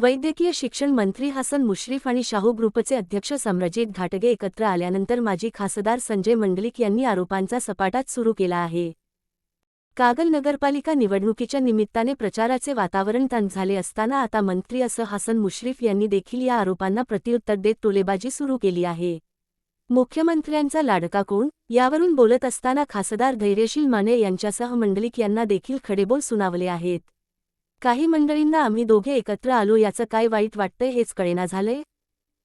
वैद्यकीय शिक्षण मंत्री हसन मुश्रीफ आणि शाहू ग्रुपचे अध्यक्ष सम्रजित घाटगे एकत्र आल्यानंतर माजी खासदार संजय मंडलिक यांनी आरोपांचा सपाटाच सुरू केला आहे. कागल नगरपालिका निवडणुकीच्या निमित्ताने प्रचाराचे वातावरण तण झाले असताना आता मंत्री असं हसन मुश्रीफ यांनी देखील या आरोपांना प्रत्युत्तर देत टोलेबाजी सुरू केली आहे. मुख्यमंत्र्यांचा लाडका कोण? यावरून बोलत असताना खासदार धैर्यशील माने यांच्यासह मंडलिक यांना देखील खडेबोल सुनावले आहेत. काही मंडळींना आम्ही दोघे एकत्र आलो याचं काय वाईट वाटतंय हेच कळेना झालंय.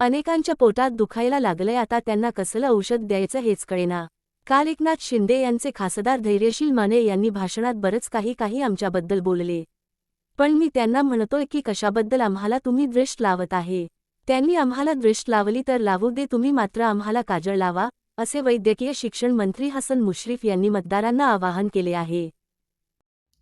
अनेकांच्या पोटात दुखायला लागलंय आता त्यांना कसलं औषध द्यायचं हेच कळेना. काल एकनाथ शिंदे यांचे खासदार धैर्यशील माने यांनी भाषणात बरंच काही काही आमच्याबद्दल बोलले. पण मी त्यांना म्हणतोय की कशाबद्दल आम्हाला तुम्ही दृष्ट लावत आहे. त्यांनी आम्हाला दृष्ट लावली तर लावू दे तुम्ही मात्र आम्हाला काजळ लावा असे वैद्यकीय शिक्षण मंत्री हसन मुश्रीफ यांनी मतदारांना आवाहन केले आहे.